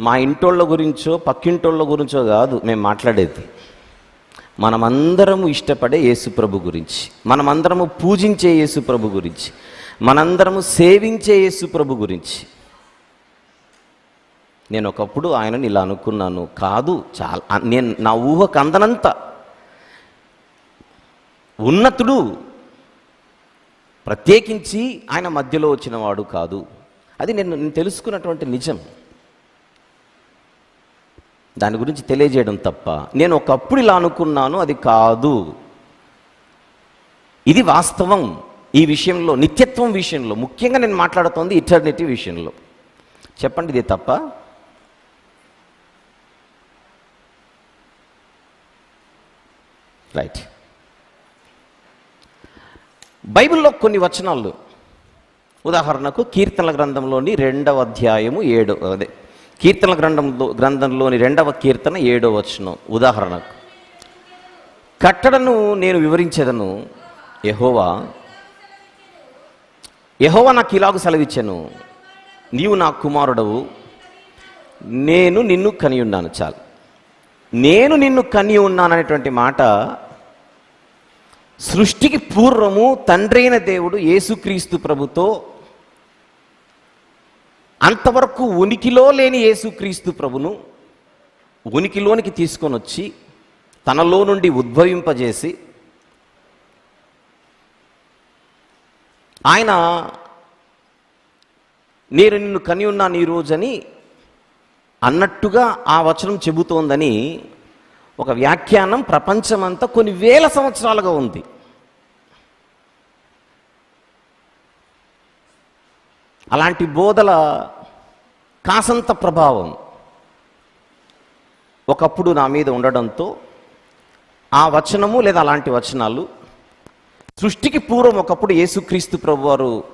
మా ఇంటోళ్ళ గురించో పక్కింటోళ్ళ గురించో కాదు మేము మాట్లాడేది. మనమందరము ఇష్టపడే యేసుప్రభు గురించి మనమందరము పూజించే యేసుప్రభు గురించి మనందరము సేవించే యేసుప్రభు గురించి. నేను ఒకప్పుడు ఆయనని ఇలా అనుకున్నాను కాదు చాలా నేను నా ఊహకు కందనంత. ఉన్నతుడు ప్రత్యేకించి ఆయన మధ్యలో వచ్చినవాడు కాదు. అది నేను నేను తెలుసుకున్నటువంటి నిజం. దాని గురించి తెలియజేయడం తప్ప. నేను ఒకప్పుడు ఇలా అనుకున్నాను అది కాదు. ఇది వాస్తవం. ఈ విషయంలో నిత్యత్వం విషయంలో ముఖ్యంగా నేను మాట్లాడుతోంది ఇటర్నిటీ విషయంలో. చెప్పండి ఇది తప్ప. రైట్ బైబిల్లో కొన్ని వచనాలు. ఉదాహరణకు కీర్తనల గ్రంథంలోని రెండవ అధ్యాయము ఏడు అదే. కీర్తన గ్రంథంలో గ్రంథంలోని రెండవ కీర్తన ఏడో వచనం ఉదాహరణకు. కట్టడను నేను వివరించేదను యహోవా. యహోవా నాకు ఇలాగ సెలవిచ్చాను నీవు నా కుమారుడవు నేను నిన్ను కని ఉన్నాను చాలు. నేను నిన్ను కని ఉన్నాననేటువంటి మాట సృష్టికి పూర్వము తండ్రైన దేవుడు యేసుక్రీస్తు ప్రభుతో అంతవరకు ఉనికిలో లేని యేసుక్రీస్తు ప్రభును ఉనికిలోనికి తీసుకొని వచ్చి తనలో నుండి ఉద్భవింపజేసి ఆయన నేను నిన్ను కని ఉన్నాను ఈరోజని అన్నట్టుగా ఆ వచనం చెబుతోందని ఒక వ్యాఖ్యానం ప్రపంచమంతా కొన్ని వేల సంవత్సరాలుగా ఉంది. అలాంటి బోధల కాసంత ప్రభావం. ఒకప్పుడు నా మీద ఉండడంతో ఆ వచనము లేదా అలాంటి వచనాలు సృష్టికి పూర్వం ఒకప్పుడు యేసుక్రీస్తు ప్రభువారు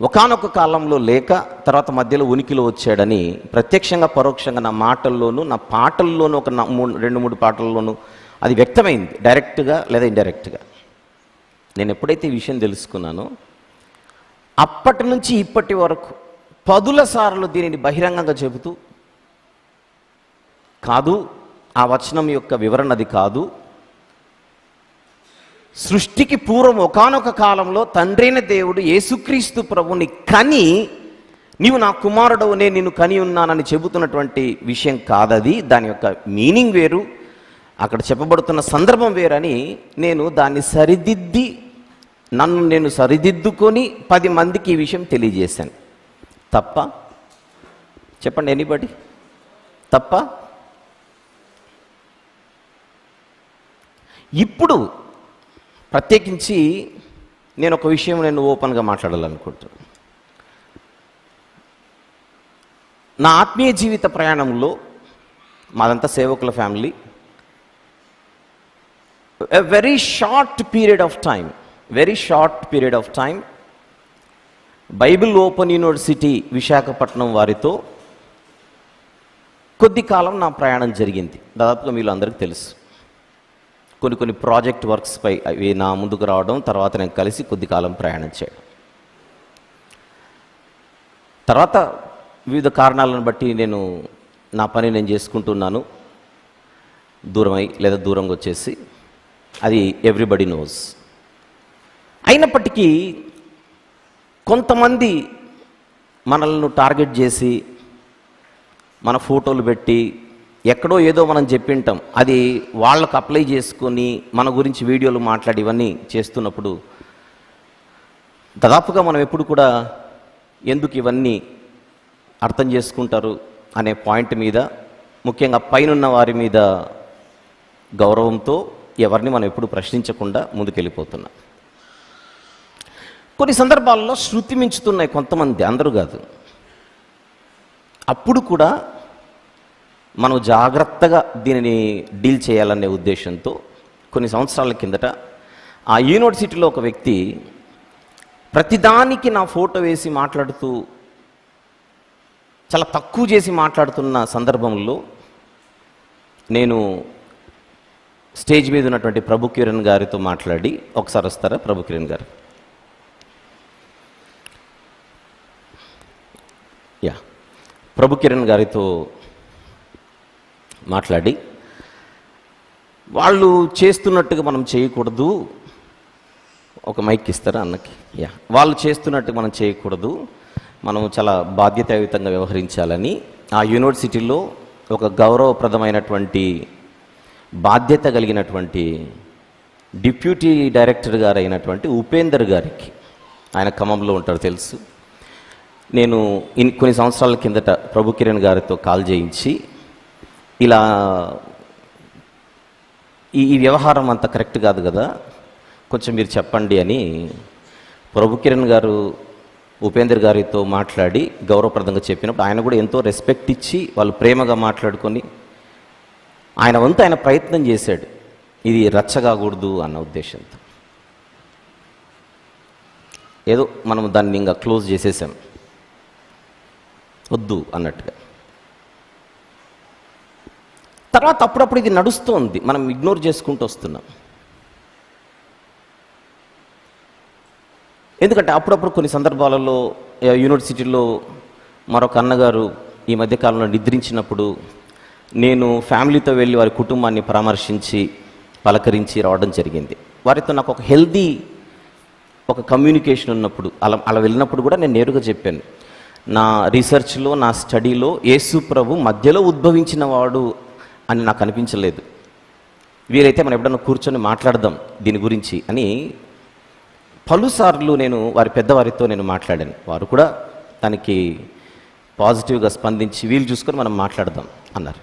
ఒకానొక కాలంలో లేక తర్వాత మధ్యలో ఉనికిలో వచ్చాడని ప్రత్యక్షంగా పరోక్షంగా నా మాటల్లోనూ నా పాటల్లోనూ ఒక మూడు రెండు మూడు పాటల్లోనూ అది వ్యక్తమైంది డైరెక్ట్గా లేదా ఇండైరెక్ట్గా. నేను ఎప్పుడైతే ఈ విషయం తెలుసుకున్నానో అప్పటి నుంచి ఇప్పటి వరకు పదుల సార్లు దీనిని బహిరంగంగా చెబుతూ కాదు ఆ వచనం యొక్క వివరణ అది కాదు. సృష్టికి పూర్వం ఒకానొక కాలంలో తండ్రైన దేవుడు యేసుక్రీస్తు ప్రభుని కని నీవు నా కుమారుడవు నేను నిన్ను కని ఉన్నానని చెబుతున్నటువంటి విషయం కాదది. దాని యొక్క మీనింగ్ వేరు. అక్కడ చెప్పబడుతున్న సందర్భం వేరని నేను దాన్ని సరిదిద్ది నన్ను నేను సరిదిద్దుకొని పది మందికి ఈ విషయం తెలియజేశాను. తప్ప? చెప్పండి ఎనీబడి తప్ప? ఇప్పుడు ప్రత్యేకించి నేను ఒక విషయం నేను ఓపెన్గా మాట్లాడాలనుకుంటున్నాను నా ఆత్మీయ జీవిత ప్రయాణంలో మాదంతా సేవకుల family. A very short period of time very short period of time Bible open university Visakhapatnam వారితో కొద్ది కాలం నా ప్రయాణం జరిగింది. దాదాపుగా మీరు అందరికీ తెలుసు. కొన్ని కొన్ని ప్రాజెక్ట్ వర్క్స్పై అవి నా ముందుకు రావడం తర్వాత నేను కలిసి కొద్ది కాలం ప్రయాణం చేయడం. తర్వాత వివిధ కారణాలను బట్టి నేను నా పని నేను చేసుకుంటున్నాను. దూరమై లేదా దూరంగా వచ్చేసి అది ఎవ్రీబడి నోస్. అయినప్పటికీ కొంతమంది మనల్ని టార్గెట్ చేసి మన ఫోటోలు పెట్టి ఎక్కడో ఏదో మనం చెప్పింటాం. అది వాళ్ళకు అప్లై చేసుకొని మన గురించి వీడియోలు మాట్లాడి ఇవన్నీ చేస్తున్నప్పుడు దాదాపుగా మనం ఎప్పుడు కూడా ఎందుకు ఇవన్నీ అర్థం చేసుకుంటారు అనే పాయింట్ మీద ముఖ్యంగా పైనున్న వారి మీద గౌరవంతో ఎవరిని మనం ఎప్పుడు ప్రశ్నించకుండా ముందుకెళ్ళిపోతున్నాం. కొన్ని సందర్భాల్లో శృతి మించుతున్నాయి కొంతమంది అందరూ కాదు. అప్పుడు కూడా మనం జాగ్రత్తగా దీనిని డీల్ చేయాలనే ఉద్దేశంతో కొన్ని సంవత్సరాల కిందట ఆ యూనివర్సిటీలో ఒక వ్యక్తి ప్రతిదానికి నా ఫోటో వేసి మాట్లాడుతూ చాలా తక్కువ చేసి మాట్లాడుతున్న సందర్భంలో నేను స్టేజ్ మీద ఉన్నటువంటి ప్రభు కిరణ్ గారితో మాట్లాడి ఒకసారి వస్తారా? ప్రభు కిరణ్ గారు. యా. ప్రభు కిరణ్ గారితో మాట్లాడి వాళ్ళు చేస్తున్నట్టుగా మనం చేయకూడదు. ఒక మైక్ ఇస్తారా అన్నకి? యా. వాళ్ళు చేస్తున్నట్టు మనం చేయకూడదు. మనం చాలా బాధ్యతాయుతంగా వ్యవహరించాలని ఆ యూనివర్సిటీలో ఒక గౌరవప్రదమైనటువంటి బాధ్యత కలిగినటువంటి డిప్యూటీ డైరెక్టర్ గారు అయినటువంటి ఉపేందర్ గారికి ఆయన ఖమ్మంలో ఉంటారు తెలుసు. నేను ఇన్ కొన్ని సంవత్సరాల కిందట ప్రభు కిరణ్ గారితో కాల్ చేయించి ఇలా ఈ ఈ వ్యవహారం అంత కరెక్ట్ కాదు కదా కొంచెం మీరు చెప్పండి అని ప్రభు కిరణ్ గారు ఉపేంద్ర గారితో మాట్లాడి గౌరవప్రదంగా చెప్పినప్పుడు ఆయన కూడా ఎంతో రెస్పెక్ట్ ఇచ్చి వాళ్ళు ప్రేమగా మాట్లాడుకొని ఆయన వంతు ఆయన ప్రయత్నం చేశాడు. ఇది రచ్చగాకూడదు అన్న ఉద్దేశంతో. ఏదో మనం దాన్ని ఇంకా క్లోజ్ చేసేసాం. వద్దు అన్నట్టుగా. తర్వాత అప్పుడప్పుడు ఇది నడుస్తోంది. మనం ఇగ్నోర్ చేసుకుంటూ వస్తున్నాం. ఎందుకంటే అప్పుడప్పుడు కొన్ని సందర్భాలలో యూనివర్సిటీలో మరొక అన్నగారు ఈ మధ్యకాలంలో నిద్రించినప్పుడు నేను ఫ్యామిలీతో వెళ్ళి వారి కుటుంబాన్ని పరామర్శించి పలకరించి రావడం జరిగింది. వారితో నాకు ఒక హెల్దీ ఒక కమ్యూనికేషన్ ఉన్నప్పుడు అలా అలా వెళ్ళినప్పుడు కూడా నేను నేరుగా చెప్పాను. నా రీసెర్చ్లో నా స్టడీలో యేసు ప్రభు మధ్యలో ఉద్భవించిన వాడు అని నాకు అనిపించలేదు. వీలైతే మనం ఎప్పుడన్నా కూర్చొని మాట్లాడదాం దీని గురించి అని పలుసార్లు నేను వారి పెద్దవారితో నేను మాట్లాడాను. వారు కూడా దానికి పాజిటివ్గా స్పందించి వీలు చూసుకొని మనం మాట్లాడదాం అన్నారు.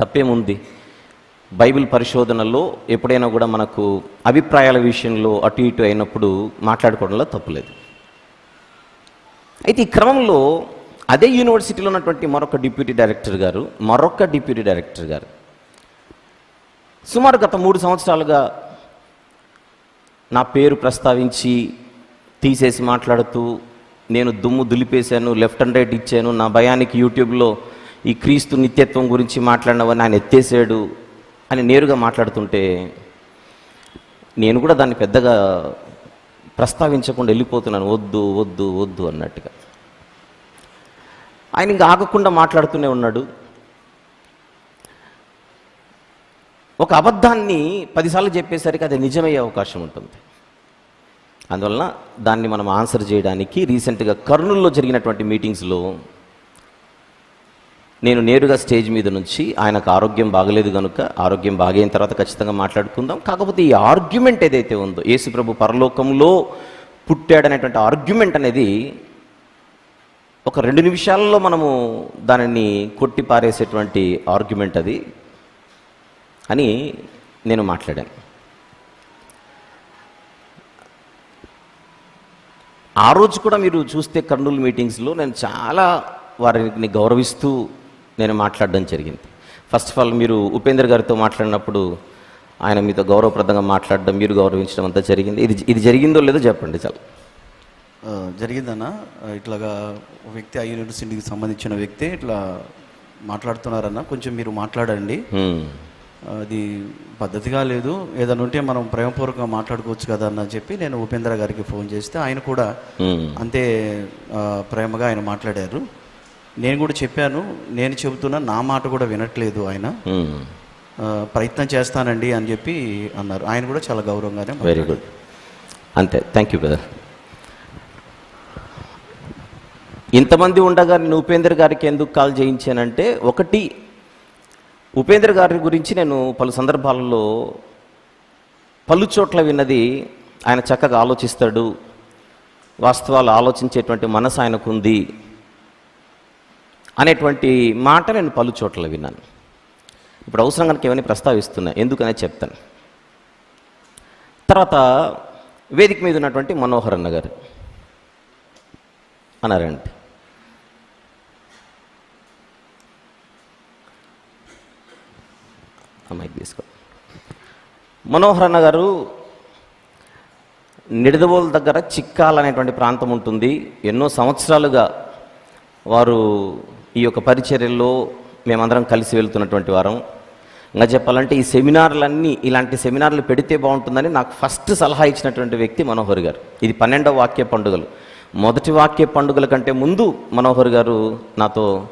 తప్పేముంది? బైబిల్ పరిశోధనలో ఎప్పుడైనా కూడా మనకు అభిప్రాయాల విషయంలో అటు ఇటు అయినప్పుడు మాట్లాడుకోవడంలో తప్పులేదు. అయితే ఈ క్రమంలో అదే యూనివర్సిటీలో ఉన్నటువంటి మరొక డిప్యూటీ డైరెక్టర్ గారు మరొక డిప్యూటీ డైరెక్టర్ గారు. సుమారు గత మూడు సంవత్సరాలుగా నా పేరు ప్రస్తావించి తీసేసి మాట్లాడుతూ నేను దుమ్ము దులిపేశాను లెఫ్ట్ అండ్ రైట్ ఇచ్చాను. నా భయానికి యూట్యూబ్లో ఈ క్రీస్తు నిత్యత్వం గురించి మాట్లాడినవని ఆయన ఎత్తేసాడు అని నేరుగా మాట్లాడుతుంటే నేను కూడా దాన్ని పెద్దగా ప్రస్తావించకుండా వెళ్ళిపోతున్నాను. వద్దు వద్దు వద్దు అన్నట్టుగా. ఆయన ఇంకా ఆగకుండా మాట్లాడుతూనే ఉన్నాడు. ఒక అబద్ధాన్ని పదిసార్లు చెప్పేసరికి అది నిజమయ్యే అవకాశం ఉంటుంది. అందువలన దాన్ని మనం ఆన్సర్ చేయడానికి రీసెంట్గా కర్నూలులో జరిగినటువంటి మీటింగ్స్లో నేను నేరుగా స్టేజ్ మీద నుంచి ఆయనకు ఆరోగ్యం బాగలేదు కనుక ఆరోగ్యం బాగైన తర్వాత ఖచ్చితంగా మాట్లాడుకుందాం. కాకపోతే ఈ ఆర్గ్యుమెంట్ ఏదైతే ఉందో యేసుప్రభు పరలోకంలో పుట్టాడనేటువంటి ఆర్గ్యుమెంట్ అనేది ఒక రెండు నిమిషాల్లో మనము దానిని కొట్టి పారేసేటువంటి ఆర్గ్యుమెంట్ అది అని నేను మాట్లాడాను. ఆ రోజు కూడా మీరు చూస్తే కర్నూలు మీటింగ్స్లో నేను చాలా వారిని గౌరవిస్తూ నేను మాట్లాడడం జరిగింది. ఫస్ట్ ఆఫ్ ఆల్ మీరు ఉపేందర్ గారితో మాట్లాడినప్పుడు ఆయన మీతో గౌరవప్రదంగా మాట్లాడడం మీరు గౌరవించడం అంతా జరిగింది. ఇది ఇది జరిగిందో లేదో చెప్పండి చాలు. జరిగిందన్న. ఇట్లాగా వ్యక్తి ఆ యూనివర్సిటీకి సంబంధించిన వ్యక్తి ఇట్లా మాట్లాడుతున్నారన్న. కొంచెం మీరు మాట్లాడండి. అది పద్ధతిగా లేదు. ఏదైనా ఉంటే మనం ప్రేమపూర్వకంగా మాట్లాడుకోవచ్చు కదా అని చెప్పి నేను ఉపేంద్ర గారికి ఫోన్ చేస్తే ఆయన కూడా. అంతే ప్రేమగా ఆయన మాట్లాడారు. నేను కూడా చెప్పాను నేను చెబుతున్నా నా మాట కూడా వినట్లేదు ఆయన. ఆ, ప్రయత్నం చేస్తానండి అని చెప్పి అన్నారు. ఆయన కూడా చాలా గౌరవంగానే వెరీ గుడ్ అంతే. థ్యాంక్ యూ బ్రదర్ ఇంతమంది ఉండగా నేను ఉపేందర్ గారికి ఎందుకు కాల్ చేయించానంటే ఒకటి ఉపేందర్ గారి గురించి నేను పలు సందర్భాలలో పలు చోట్ల విన్నది ఆయన చక్కగా ఆలోచిస్తాడు వాస్తవాలు ఆలోచించేటువంటి మనసు ఆయనకు ఉంది అనేటువంటి మాట నేను పలు చోట్ల విన్నాను. ఇప్పుడు అవసరం కనుక ఏమైనా ప్రస్తావిస్తున్నా ఎందుకనే చెప్తాను. తర్వాత వేదిక మీద ఉన్నటువంటి మనోహర్ అన్న గారు అన్నారండి. అమ్మాయికి తీసుకో. మనోహర్ అన్న గారు నిడదవోలు దగ్గర చిక్కాలనేటువంటి ప్రాంతం ఉంటుంది. ఎన్నో సంవత్సరాలుగా వారు ఈ యొక్క పరిచర్యల్లో మేమందరం కలిసి వెళ్తున్నటువంటి వారం. ఇంకా చెప్పాలంటే ఈ సెమినార్లన్నీ ఇలాంటి సెమినార్లు పెడితే బాగుంటుందని నాకు ఫస్ట్ సలహా ఇచ్చినటువంటి వ్యక్తి మనోహర్ గారు. ఇది పన్నెండవ వాక్య పండుగలు. మొదటి వాక్య పండుగల కంటే ముందు మనోహర్ గారు నాతో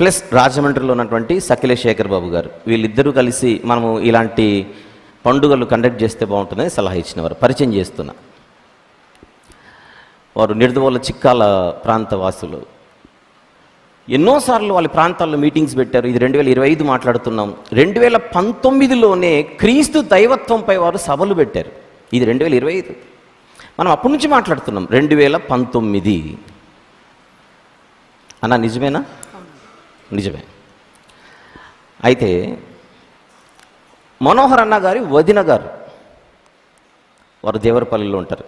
ప్లస్ రాజమండ్రిలో ఉన్నటువంటి సకిలే శేఖర్ బాబు గారు. వీళ్ళిద్దరూ కలిసి మనము ఇలాంటి పండుగలు కండక్ట్ చేస్తే బాగుంటుందని సలహా ఇచ్చినవారు. పరిచయం చేస్తున్నా. వారు నిర్దవోల చిక్కాల ప్రాంత వాసులు ఎన్నోసార్లు వాళ్ళ ప్రాంతాల్లో మీటింగ్స్ పెట్టారు. ఇది రెండు వేల ఇరవై ఐదు మాట్లాడుతున్నాం. రెండు వేల పంతొమ్మిదిలోనే క్రీస్తు దైవత్వంపై వారు సభలు పెట్టారు. ఇది రెండు వేల ఇరవై ఐదు. మనం అప్పటి నుంచి మాట్లాడుతున్నాం. రెండు వేల పంతొమ్మిది. అన్న నిజమేనా? నిజమే. అయితే మనోహర్ అన్న గారి వదిన గారు వారు దేవరపల్లిలో ఉంటారు.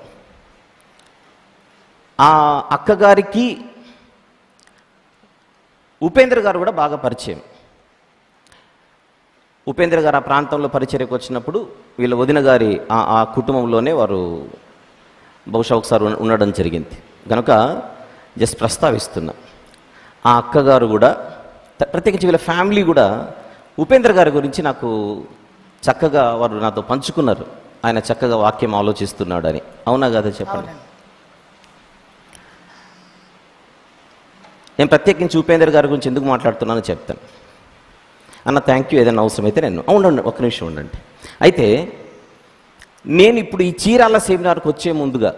ఆ అక్కగారికి ఉపేంద్ర గారు కూడా బాగా పరిచయం. ఉపేంద్ర గారు ఆ ప్రాంతంలో పరిచర్యకు వచ్చినప్పుడు వీళ్ళ వదిన గారి ఆ- ఆ కుటుంబంలోనే వారు బహుశా ఒకసారి ఉండడం జరిగింది. కనుక జస్ట్ ప్రస్తావిస్తున్నా. ఆ అక్కగారు కూడా ప్రత్యేకించి వీళ్ళ ఫ్యామిలీ కూడా ఉపేంద్ర గారి గురించి నాకు చక్కగా వారు నాతో పంచుకున్నారు. ఆయన చక్కగా వాక్యం ఆలోచిస్తున్నాడని. అవునా కదా చెప్పండి? నేను ప్రత్యేకించి ఉపేంద్ర గారి గురించి ఎందుకు మాట్లాడుతున్నానో చెప్తాను. అన్న థ్యాంక్ యూ ఏదైనా అవసరమైతే నేను ఉండండి ఒక నిమిషం ఉండండి. అయితే నేను ఇప్పుడు ఈ చీరాల సెమినార్కి వచ్చే ముందుగా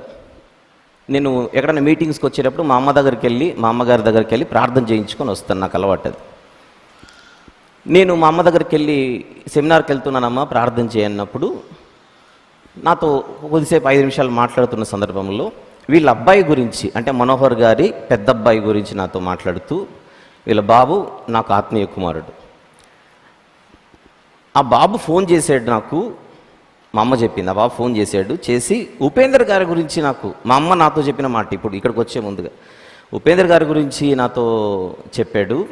నేను ఎక్కడైనా మీటింగ్స్కి వచ్చేటప్పుడు మా అమ్మ దగ్గరికి వెళ్ళి మా అమ్మగారి దగ్గరికి వెళ్ళి ప్రార్థన చేయించుకొని వస్తాను నాకు అలవాటు అది. నేను మా అమ్మ దగ్గరికి వెళ్ళి సెమినార్కి వెళ్తున్నానమ్మా ప్రార్థన చేయన్నప్పుడు నాతో కొద్దిసేపు ఐదు నిమిషాలు మాట్లాడుతున్న సందర్భంలో వీళ్ళ అబ్బాయి గురించి అంటే మనోహర్ గారి పెద్ద అబ్బాయి గురించి నాతో మాట్లాడుతూ వీళ్ళ బాబు నాకు ఆత్మీయ కుమారుడు. ఆ బాబు ఫోన్ చేశాడు నాకు మా అమ్మ చెప్పింది. ఆ బాబు ఫోన్ చేశాడు చేసి ఉపేంద్ర గారి గురించి నాకు మా అమ్మ నాతో చెప్పిన మాట ఇప్పుడు ఇక్కడికి వచ్చే ముందుగా. ఉపేంద్ర గారి గురించి నాతో చెప్పాడు.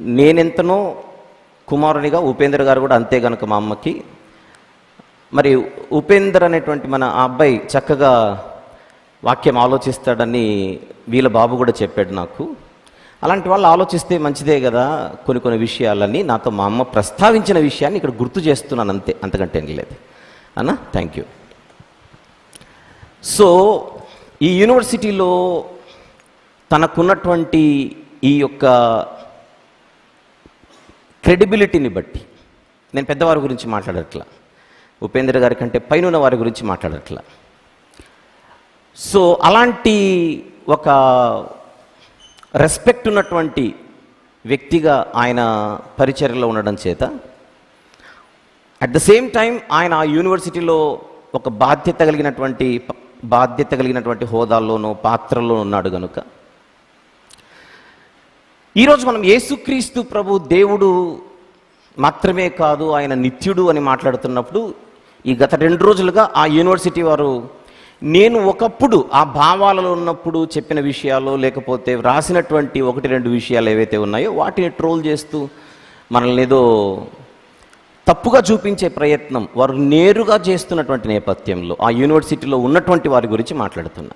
నేనెంతనో కుమారునిగా ఉపేంద్ర గారు కూడా అంతే గనుక మా అమ్మకి. మరి ఉపేంద్ర అనేటువంటి మన అబ్బాయి చక్కగా వాక్యం ఆలోచిస్తాడని వీళ్ళ బాబు కూడా చెప్పాడు నాకు. అలాంటి వాళ్ళు ఆలోచిస్తే మంచిదే కదా కొన్ని కొన్ని విషయాలని నాతో మా అమ్మ ప్రస్తావించిన విషయాన్ని ఇక్కడ గుర్తు చేస్తున్నాను అంతే అంతకంటే ఏం లేదు. అన్న థ్యాంక్ యూ సో ఈ యూనివర్సిటీలో తనకున్నటువంటి ఈ యొక్క క్రెడిబిలిటీని బట్టి నేను పెద్దవారి గురించి మాట్లాడట్లా ఉపేంద్ర గారి కంటే పైన వారి గురించి మాట్లాడట్లా సో అలాంటి ఒక రెస్పెక్ట్ ఉన్నటువంటి వ్యక్తిగా ఆయన పరిచర్యలో ఉండడం చేత అట్ ద సేమ్ టైం ఆయన ఆ యూనివర్సిటీలో ఒక బాధ్యత కలిగినటువంటి బాధ్యత కలిగినటువంటి హోదాల్లోనూ పాత్రలో ఉన్నాడు గనుక ఈరోజు మనం యేసుక్రీస్తు ప్రభు దేవుడు మాత్రమే కాదు ఆయన నిత్యుడు అని మాట్లాడుతున్నప్పుడు ఈ గత రెండు రోజులుగా ఆ యూనివర్సిటీ వారు నేను ఒకప్పుడు ఆ భావాలలో ఉన్నప్పుడు చెప్పిన విషయాలు లేకపోతే వ్రాసినటువంటి ఒకటి రెండు విషయాలు ఏవైతే ఉన్నాయో వాటిని ట్రోల్ చేస్తూ మనల్ని ఏదో తప్పుగా చూపించే ప్రయత్నం వారు నేరుగా చేస్తున్నటువంటి నేపథ్యంలో ఆ యూనివర్సిటీలో ఉన్నటువంటి వారి గురించి మాట్లాడుతున్నా.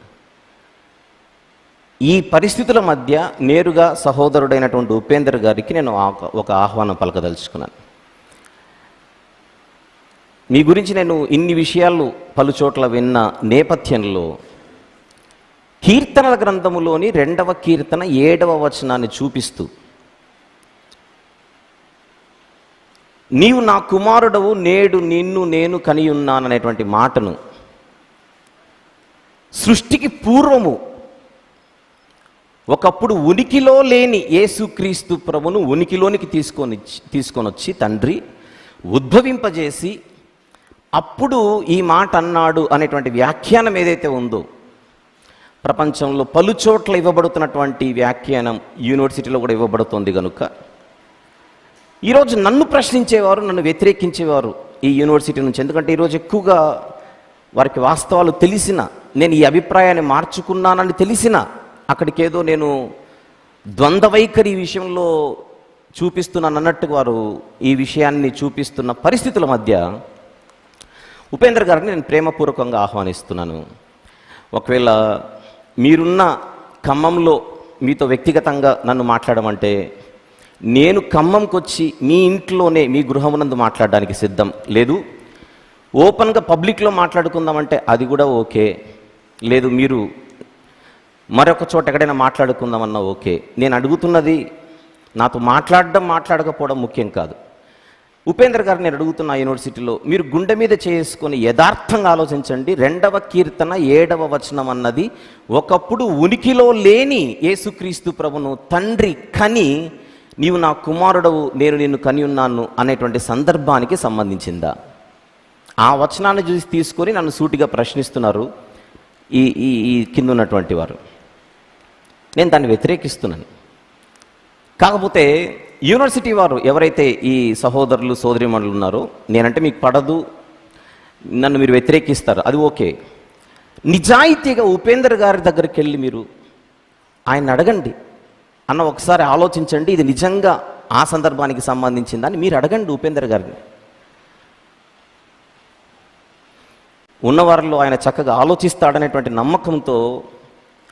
ఈ పరిస్థితుల మధ్య నేరుగా సహోదరుడైనటువంటి ఉపేందర్ గారికి నేను ఆ- ఒక ఆహ్వానం పలకదలుచుకున్నాను. మీ గురించి నేను ఇన్ని విషయాలు పలు చోట్ల విన్న నేపథ్యంలో కీర్తనల గ్రంథములోని రెండవ కీర్తన ఏడవ వచనాన్ని చూపిస్తూ నీవు నా కుమారుడవు నేడు నిన్ను నేను కనియున్నాననేటువంటి మాటను సృష్టికి పూర్వము ఒకప్పుడు ఉనికిలో లేని యేసుక్రీస్తు ప్రభును ఉనికిలోనికి తీసుకొని తీసుకొని వచ్చి తండ్రి ఉద్భవింపజేసి అప్పుడు ఈ మాట అన్నాడు అనేటువంటి వ్యాఖ్యానం ఏదైతే ఉందో ప్రపంచంలో పలు చోట్ల ఇవ్వబడుతున్నటువంటి వ్యాఖ్యానం యూనివర్సిటీలో కూడా ఇవ్వబడుతుంది కనుక ఈరోజు నన్ను ప్రశ్నించేవారు నన్ను వ్యతిరేకించేవారు ఈ యూనివర్సిటీ నుంచి. ఎందుకంటే ఈరోజు ఎక్కువగా వారికి వాస్తవాలు తెలిసిన నేను ఈ అభిప్రాయాన్ని మార్చుకున్నానని తెలిసిన అక్కడికేదో నేను ద్వంద్వ వైఖరి విషయంలో చూపిస్తున్నాను అన్నట్టు వారు ఈ విషయాన్ని చూపిస్తున్న పరిస్థితుల మధ్య ఉపేంద్ర గారిని నేను ప్రేమపూర్వకంగా ఆహ్వానిస్తున్నాను. ఒకవేళ మీరున్న ఖమ్మంలో మీతో వ్యక్తిగతంగా నన్ను మాట్లాడమంటే నేను ఖమ్మంకి వచ్చి మీ ఇంట్లోనే మీ గృహమునందు మాట్లాడడానికి సిద్ధం లేదు. ఓపెన్గా పబ్లిక్లో మాట్లాడుకుందామంటే అది కూడా ఓకే. లేదు మీరు మరొక చోట ఎక్కడైనా మాట్లాడుకుందామన్నా ఓకే. నేను అడుగుతున్నది నాతో మాట్లాడడం మాట్లాడకపోవడం ముఖ్యం కాదు. ఉపేంద్ర గారు నేను అడుగుతున్న యూనివర్సిటీలో మీరు గుండె మీద చేసుకొని యథార్థంగా ఆలోచించండి. రెండవ కీర్తన ఏడవ వచనం అన్నది ఒకప్పుడు ఉనికిలో లేని యేసుక్రీస్తు ప్రభును తండ్రి కని నీవు నా కుమారుడవు నేను నిన్ను కని ఉన్నాను అనేటువంటి సందర్భానికి సంబంధించిందా? ఆ వచనాన్ని చూసి తీసుకొని నన్ను సూటిగా ప్రశ్నిస్తున్నారు ఈ ఈ ఈ కింద ఉన్నటువంటి వారు. నేను దాన్ని వ్యతిరేకిస్తున్నాను. కాకపోతే యూనివర్సిటీ వారు ఎవరైతే ఈ సహోదరులు సోదరిమణులు ఉన్నారో నేనంటే మీకు పడదు నన్ను మీరు వ్యతిరేకిస్తారు అది ఓకే. నిజాయితీగా ఉపేందర్ గారి దగ్గరికి వెళ్ళి మీరు ఆయన అడగండి. అన్న ఒకసారి ఆలోచించండి ఇది నిజంగా ఆ సందర్భానికి సంబంధించిందని మీరు అడగండి ఉపేందర్ గారిని. ఉన్నవారిలో ఆయన చక్కగా ఆలోచిస్తాడనేటువంటి నమ్మకంతో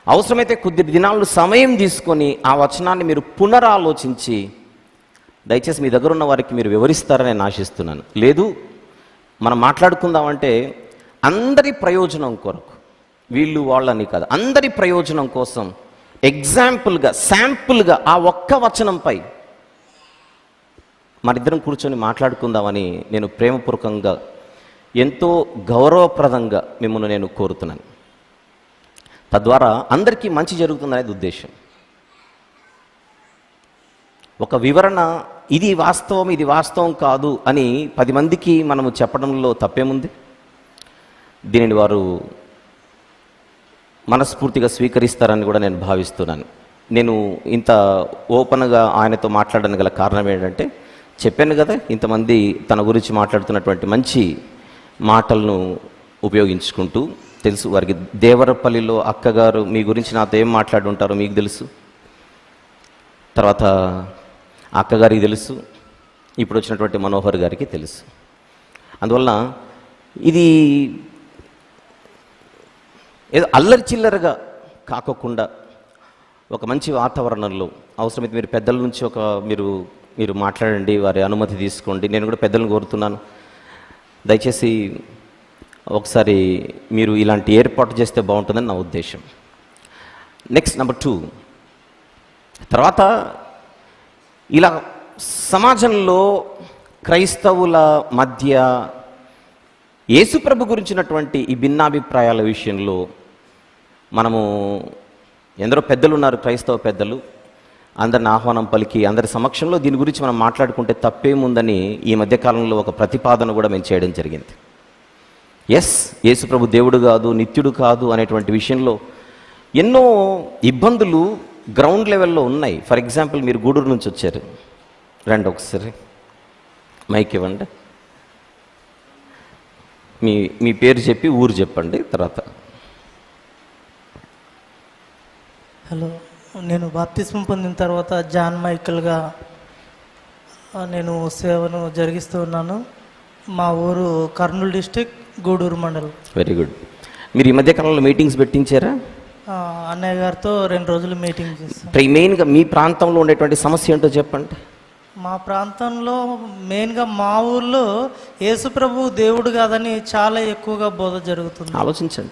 అవసరమైతే కొద్ది దినాలు సమయం తీసుకొని ఆ వచనాన్ని మీరు పునరాలోచించి దయచేసి మీ దగ్గర ఉన్న వారికి మీరు వివరిస్తారని నేను ఆశిస్తున్నాను. లేదు మనం మాట్లాడుకుందామంటే అందరి ప్రయోజనం కొరకు వీళ్ళు వాళ్ళని కాదు అందరి ప్రయోజనం కోసం ఎగ్జాంపుల్గా శాంపుల్గా ఆ ఒక్క వచనంపై మరిద్దరం కూర్చొని మాట్లాడుకుందామని నేను ప్రేమపూర్వకంగా ఎంతో గౌరవప్రదంగా మిమ్మల్ని నేను కోరుతున్నాను. తద్వారా అందరికీ మంచి జరుగుతుందనేది ఉద్దేశం. ఒక వివరణ ఇది వాస్తవం ఇది వాస్తవం కాదు అని పది మందికి మనము చెప్పడంలో తప్పేముంది? దీనిని వారు మనస్ఫూర్తిగా స్వీకరిస్తారని కూడా నేను భావిస్తున్నాను. నేను ఇంత ఓపెన్గా ఆయనతో మాట్లాడడానికి గల కారణం ఏంటంటే చెప్పాను కదా ఇంతమంది తన గురించి మాట్లాడుతున్నటువంటి మంచి మాటలను ఉపయోగించుకుంటూ తెలుసు వారికి దేవరపల్లిలో అక్కగారు మీ గురించి నాతో ఏం మాట్లాడుంటారో మీకు తెలుసు. తర్వాత అక్కగారికి తెలుసు ఇప్పుడు వచ్చినటువంటి మనోహర్ గారికి తెలుసు. అందువల్ల ఇది ఏదో అల్లరి చిల్లరగా కాకోకుండా ఒక మంచి వాతావరణంలో అవసరమైతే మీరు పెద్దల నుంచి ఒక మీరు మీరు మాట్లాడండి వారి అనుమతి తీసుకోండి. నేను కూడా పెద్దలను కోరుతున్నాను. దయచేసి ఒకసారి మీరు ఇలాంటి ఏర్పాటు చేస్తే బాగుంటుందని నా ఉద్దేశం. Next number two. తర్వాత ఇలా సమాజంలో క్రైస్తవుల మధ్య యేసుప్రభు గురించినటువంటి ఈ భిన్నాభిప్రాయాల విషయంలో మనము ఎందరో పెద్దలు ఉన్నారు క్రైస్తవ పెద్దలు. అందరిని ఆహ్వానం పలికి అందరి సమక్షంలో దీని గురించి మనం మాట్లాడుకుంటే తప్పేముందని ఈ మధ్యకాలంలో ఒక ప్రతిపాదన కూడా మేము చేయడం జరిగింది. ఎస్ యేసుప్రభు దేవుడు కాదు నిత్యుడు కాదు అనేటువంటి విషయంలో ఎన్నో ఇబ్బందులు గ్రౌండ్ లెవెల్లో ఉన్నాయి. ఫర్ ఎగ్జాంపుల్ మీరు గూడూరు నుంచి వచ్చారు. రండి ఒకసారి. మైక్ ఇవ్వండి. మీ మీ పేరు చెప్పి ఊరు చెప్పండి తర్వాత. హలో నేను బాప్తిస్మం పొందిన తర్వాత జాన్ మైకిల్గా నేను సేవను జరిగిస్తూ ఉన్నాను. మా ఊరు కర్నూలు డిస్టిక్ గూడూరు మండలం. వెరీ గుడ్ మీరు ఈ మధ్యకాలంలో మీటింగ్స్ పెట్టించారా? అన్నయ్య గారితో రెండు రోజులు మీటింగ్ చేస్తాం మెయిన్గా మీ ప్రాంతంలో ఉండేటువంటి సమస్య ఏంటో చెప్పండి. మా ప్రాంతంలో మెయిన్గా మా ఊర్లో యేసుప్రభు దేవుడు కాదని చాలా ఎక్కువగా బోధ జరుగుతుంది. ఆలోచించండి.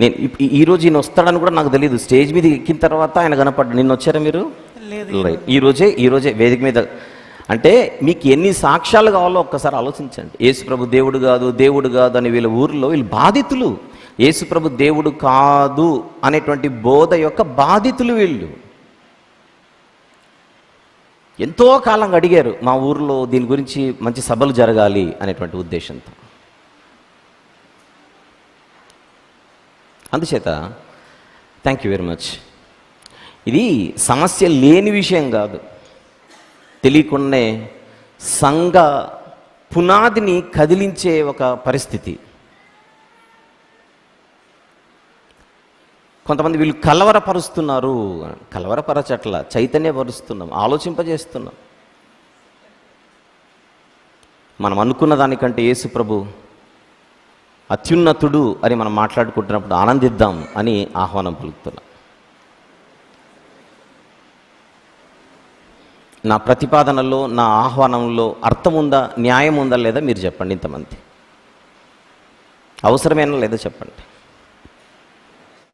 నేను ఇప్- ఈ- ఈ రోజు ఈయన వస్తాడని కూడా నాకు తెలియదు స్టేజ్ మీద ఎక్కిన తర్వాత ఆయన కనపడ్డా? నిన్న వచ్చారా మీరు? లేదు రైట్ ఈ రోజే ఈ రోజే వేదిక మీద. అంటే మీకు ఎన్ని సాక్ష్యాలు కావాలో ఒక్కసారి ఆలోచించండి. యేసుప్రభు దేవుడు కాదు దేవుడు కాదు అని వీళ్ళ ఊరిలో వీళ్ళు బాధితులు. యేసుప్రభు దేవుడు కాదు అనేటువంటి బోధ యొక్క బాధితులు వీళ్ళు. ఎంతో కాలంగా అడిగారు మా ఊరిలో దీని గురించి మంచి సభలు జరగాలి అనేటువంటి ఉద్దేశంతో. అందుచేత థ్యాంక్ యూ వెరీ మచ్ ఇది సమస్య లేని విషయం కాదు. తెలియకుండానే సంఘ పునాదిని కదిలించే ఒక పరిస్థితి. కొంతమంది వీళ్ళు కలవరపరుస్తున్నారు. కలవరపరచట్ల చైతన్యపరుస్తున్నాం ఆలోచింపజేస్తున్నాం. మనం అనుకున్న దానికంటే యేసు ప్రభు అత్యున్నతుడు అని మనం మాట్లాడుకుంటున్నప్పుడు ఆనందిద్దాం అని ఆహ్వానం పలుకుతున్నాం. నా ప్రతిపాదనలో నా ఆహ్వానంలో అర్థం ఉందా న్యాయం ఉందా లేదా మీరు చెప్పండి ఇంతమంది. అవసరమేనా లేదా చెప్పండి.